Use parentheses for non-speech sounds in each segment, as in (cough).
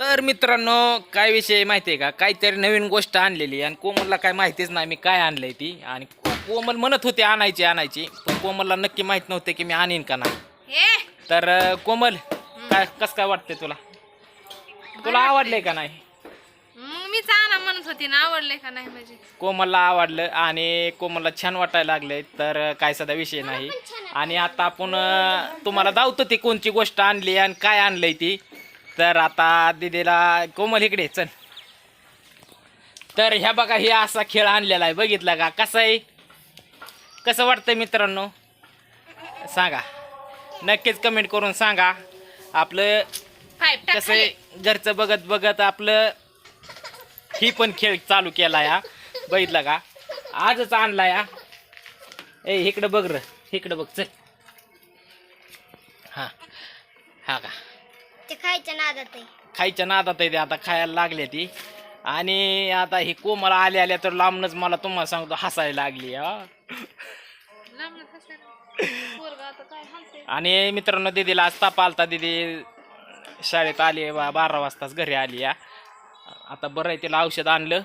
तर मित्रांनो काय विषय माहिती आहे का? काहीतरी नवीन गोष्ट आणलेली आणि कोमलला काय माहितीच नाही मी काय आणलंय ती. आणि को- कोमल म्हणत होते आणायची आणायची. पण कोमलला नक्की माहीत नव्हते की मी आणीन का नाही. हे? तर अं, कोमल काय कसं काय वाटतंय तुला? तुला आवडलंय का नाही? मग मी चाना म्हणत होती ना आवडले का नाही म्हणजे? कोमलला आवडलं आणि कोमलला छान वाटायला लागलंय. तर काय सध्या विषय नाही. आणि आता आपण अं, तुम्हाला दावतो ती कोणची गोष्ट आणली आणि काय आणलंय ती. तर आता दिदीला कोमल इकडे चल. तर ह्या बघा हे असा खेळ आणलेला आहे. बघितला का? कसं आहे? कसं वाटतंय मित्रांनो? सांगा. नक्कीच कमेंट करून सांगा. आपलं कसं आहे? घरचं बघत बघत आपलं ही पण खेळ चालू केला या. बघितलं का? आजच आणला या. ए इकडं बघ र. इकडं बघ चल. खायच्या नादात आहे. खायच्या नादात आहे ते आता खायला लागले ती. आणि आता ही कोमला आल्या आल्या तर लांबनच मला तुम्हाला सांगतो हसायला लागली हा. काय? आणि मित्रांनो दीदीला आज ताप आलता दीदी शाळेत आली बा बारा वाजताच घरी आली या आता बरं आहे तिला औषध आणलं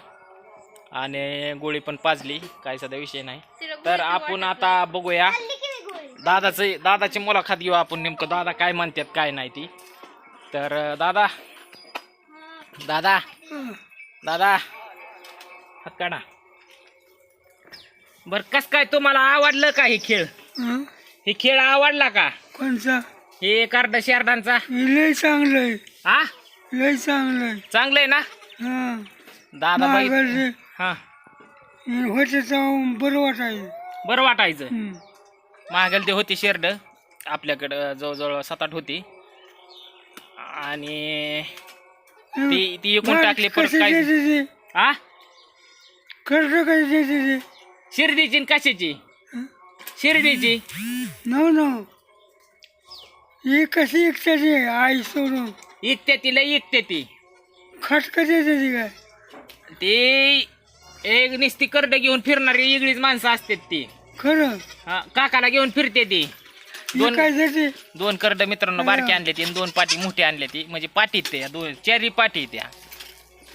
आणि गोळी पण पाजली काही सध्या विषय नाही. तर आपण आता बघूया. दादाचं दादाची मुलाखत घेऊ आपण नेमकं दादा काय म्हणतात काय नाही ती. तर दादा. दादा. दादा. हात काढा बर कस काय तुम्हाला आवडलं का हे खेळ? हे? खेळ आवडला का? कोणचा? हे कार्ड शेरडांचा. लय चांगलंय. हा लय चांगलंय. चांगलंय ना? दादा बाई हा. होते बरं वाटायचं. बरं वाटायचं. महागल ते होती शेरड. आपल्याकडं जवळजवळ सात आठ होती. आणि ती ती एकूण टाकली परत काय? हा कर्ज कशी शिर्डीची आणि कशाची? शिर्डीची? नव नव ही कशी एकट्याची आई सोडून. इकते तिला इकते ती. खट कशी देते ती काय? ती एक निस्ती करड घेऊन फिरणारी वेगळीच माणसं असतात ती. खरं? हा, काकाला घेऊन फिरते ती. दोन काय दोन करड मित्रांनो बारकी आणले ती आणि दोन पाटी मोठी आणले ती म्हणजे पाटीत त्या दोन चारी पाटी त्या.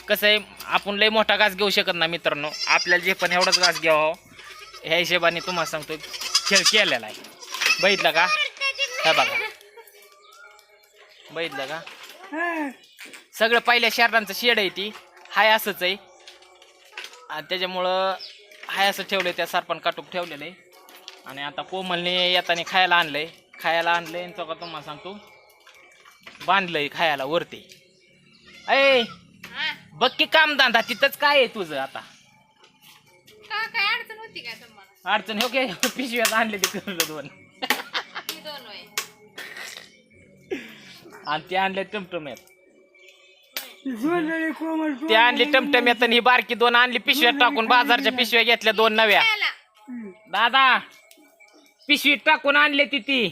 कसं आहे आपण लय मोठा घास घेऊ शकत नाही मित्रांनो. आपल्याला जे पण एवढाच घास घ्यावा ह्या हिशोबाने तुम्हाला सांगतो खेळ केलेला आहे. बघितलं का? हे बघा. बघितलं का. सगळं पहिल्या शहरांचं शेड आहे ती. हाय असंच आहे. आणि त्याच्यामुळं हाय असं ठेवलंय त्या सरपण काटूक ठेवलेलं आहे. आणि आता कोमलने येताना खायला आणलंय. खायला आणलंय आणि तो का तुम्हाला सांगतो बांधलंय खायला वरती. अय हा? बघ की कामधंदा तिथंच काय आहे तुझं आता? का काय अडचण होती काय तुम्हाला? अडचण हो काय (laughs) पिशव्यात आणले ते करलं दोन. दोन आणि ते आणले टमटम्यात. ते आणली टमटम्यात आणि ही बारकी दोन आणली पिशव्यात टाकून बाजारच्या पिशव्या घेतल्या दोन नव्या. खायला. दादा पिशवीत टाकून आणले ती ती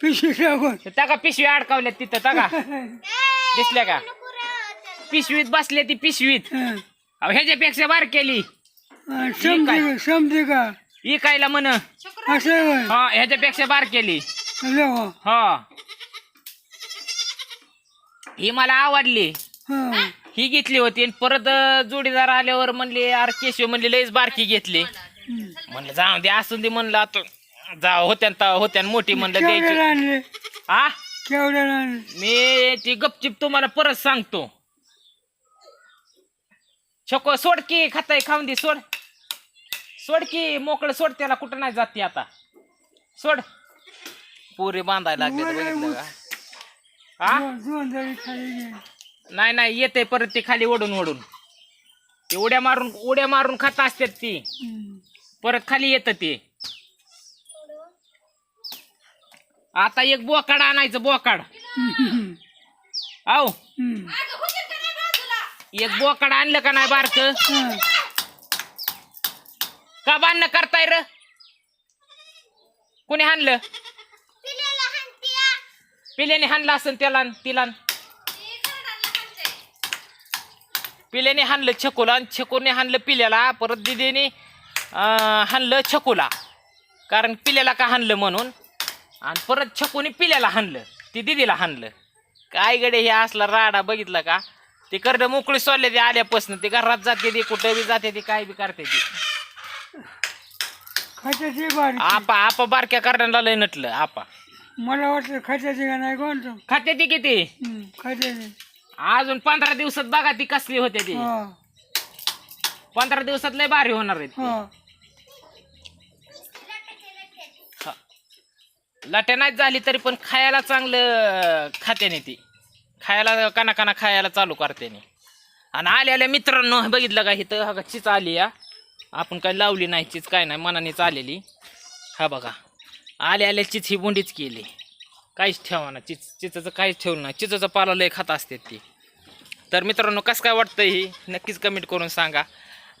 पिशवी टाकून. त्या का पिशवी अडकावल्या तिथं त्या का? (laughs) दिसल्या का पिशवीत बसले ती पिशवीत. हा. अहो, ह्याच्यापेक्षा बार केली. समजे का समजे का? इकायला म्हण? असं. हा ह्याच्यापेक्षा बार केली. अरे. हा. ही मला आवडली. हा. घेतली होती आणि परत जोडीदार आल्यावर म्हणले यार केशव म्हणले लईच बारकी घेतली. म्हणलं जाऊ दे असून दे म्हणलं आता जा होत्या न तवा होत्या न मोठी म्हणलं केवढ्याला द्यायची आणले हा केवढ्याला आणले मी ती गपचिप तुम्हाला परत सांगतो. छको सोड की खाताय खाऊन दे सोड. सोड की मोकळं सोड त्याला कुठं नाही जाते आता. सोड. पुरे बांधायला लागले बघितलं का? हा दोन- दोन जरी खाली घे. नाही नाही येते परत ते खाली ओढून ओढून. ते उड्या मारून उड्या मारून खात असतात ती. हम्म. परत खाली येतं ते. आता एक बोकाड आणायचं बोकाड. हम्म. आहो एक बोकाड आणलं का नाही बारक? का बांधणं करताय र? कोणी हाणलं? पिल्याने हाणलं असन त्याला तिला पिल्याने हाणलं छकोला आणि छकोने हाणलं पिल्याला परत दिदीने हाणलं छकोला. कारण पिल्याला का हाणलं म्हणून? आणि परत छकोने पिल्याला हाणलं. ती दिदीला हाणलं. काय गडे हे असला राडा बघितला का? ती करड मोकळी सोडले ती आल्यापासून. ती घरात जाते ती कुठं बी जाते ती काय बी करते ती. आपा आपा बारक्या करड्याला लय नटलं आपा. मला वाटतं खताची का नाही कोणतं? खाते ती किती? हं, खताची अजून पंधरा दिवसात बघा ती कसली होते ती. हा. पंधरा दिवसात लय भारी होणार आहेत. हा. लाट्या नाही झाली तरी पण खायला चांगलं खात्याने ती. खायला काना काना खायला चालू करते आणि आल्याल्या मित्रांनो बघितलं का इथं? हा का चीच आली या आपण काही लावली नाही चीच काय नाही मनानेच आलेली हा बघा आल्या आल्या ही बोंडीच केली. काहीच ठेवा ना चिच चिचाचं काहीच ठेवलं नाही. चिचाचं पाला लय खात असते ती. तर मित्रांनो कसं काय वाटतं ही? नक्कीच कमेंट करून सांगा.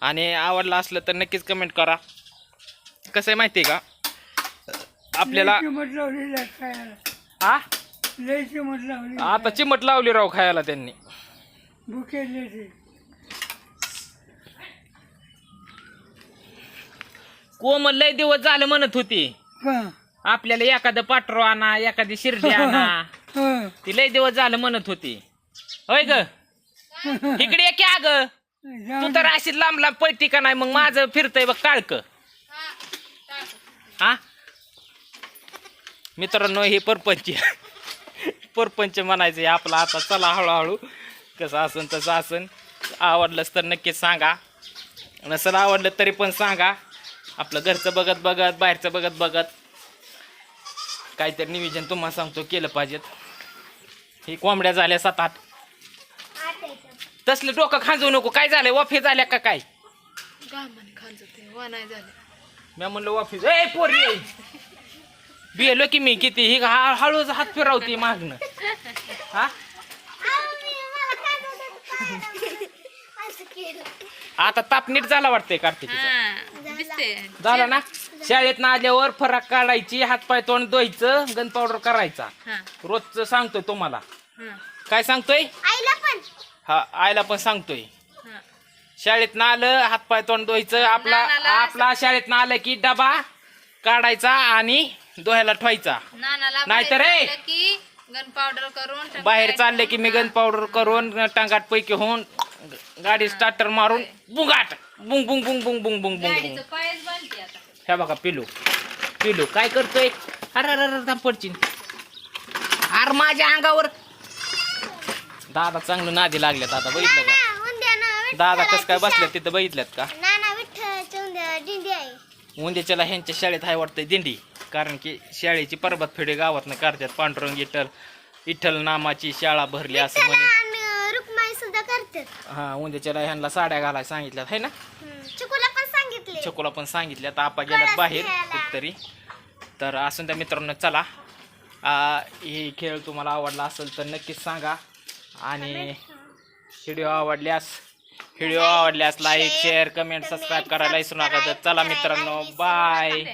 आणि आवडलं असलं तर नक्कीच कमेंट करा. कसं आहे माहिती आहे का? आपल्याला आहे खायला. हा लय लावली आता चिमट लावली राव खायला त्यांनी. भुके कोमल लय दिवस झालं म्हणत होती. का आपल्याला एखादं पाटरो आणा एखादी शिर्डी आणा. हं. ती लय दिवस झालं म्हणत होती. होय ग? इकडे ये की ग जाऊ तू तर अशी लांब लांब पळती का नाही? मग माझं फिरतय बघ टाळक. हा? मित्रांनो हे परपंच परपंच म्हणायचं हे आपलं आता चला हळूहळू. कसं असन तसं असन. आवडलंच तर नक्कीच सांगा. नसेल आवडलं तरी पण सांगा. आपलं घरचं बघत बघत बाहेरचं बघत बघत. काहीतरी नियोजन तुम्हाला सांगतो केलं पाहिजेत. ही कोंबड्या झाल्या सात आठ. तसलं डोकं खांजू नको. काय झालंय वाफे झाल्या का काय? झाले. मी म्हणलं वाफी. ए पोरी! बिलो की मी किती? ही हा- हळूच हात फिरवते मागणं हा? आता ताप नीट झाला वाटतंय कार्तिकीचा. हा दिसते झाला ना? शाळेत ना आल्यावर फराक काढायची हातपाय तोंड धुवायचं गन पावडर करायचा. हा. रोजचं सांगतोय तुम्हाला. हा. काय सांगतोय? आईला पण. हा आयला पण सांगतोय. हा. शाळेत ना आलं हातपाय तोंड धुवायचं आपला नानाला- आपला शाळेत ना आलं की डबा काढायचा आणि दोह्याला ठेवायचा. नानाला नाहीतर बाहेर रे. चाललं की गन पावडर करून बाहेर. चालले की मी गन पावडर करून टांगाट पैकी होऊन गाडी स्टार्टर मारून बुंगाट. बुंग बुंग बुंग बुंग बुंग बुंग बुंग. बुंग गाडीचं पायच बांधते आता. ह्या बघा पिलू. पिलू काय करतोय? अरे अरे अरे थांब अरे माझ्या अंगावर. दादा चांगलं नादी लागल्यात आता बघितलं का? दादा कसं काय बसल्यात तिथं बघितल्यात का? शा- ना ना विठ्ठलाची उद्या दिंडी आहे. ह्यांच्या शाळेत आहे वाटतंय दिंडी. कारण की शाळेची पर्वत फेडे गावातनं करतात. पांडुरंग विठ्ठल विठ्ठल नामाची शाळा भरली असं म्हणे. आणि रुक्माई सुद्धा करतात. हा उंद्याच्याला ह्यांना साड्या घालायला सांगितल्यात है ना. चिकूला पण सांगितले. छकुला पण सांगितल्यात आपा गेल्यात बाहेर कुठतरी. तर असून त्या मित्रांनो चला. आ, हे खेळ तुम्हाला आवडला असेल तर नक्कीच सांगा. आणि व्हिडिओ आवडल्यास व्हिडिओ आवडल्यास लाईक शेअर कमेंट सबस्क्राईब करायला विसरू नका. तर चला मित्रांनो बाय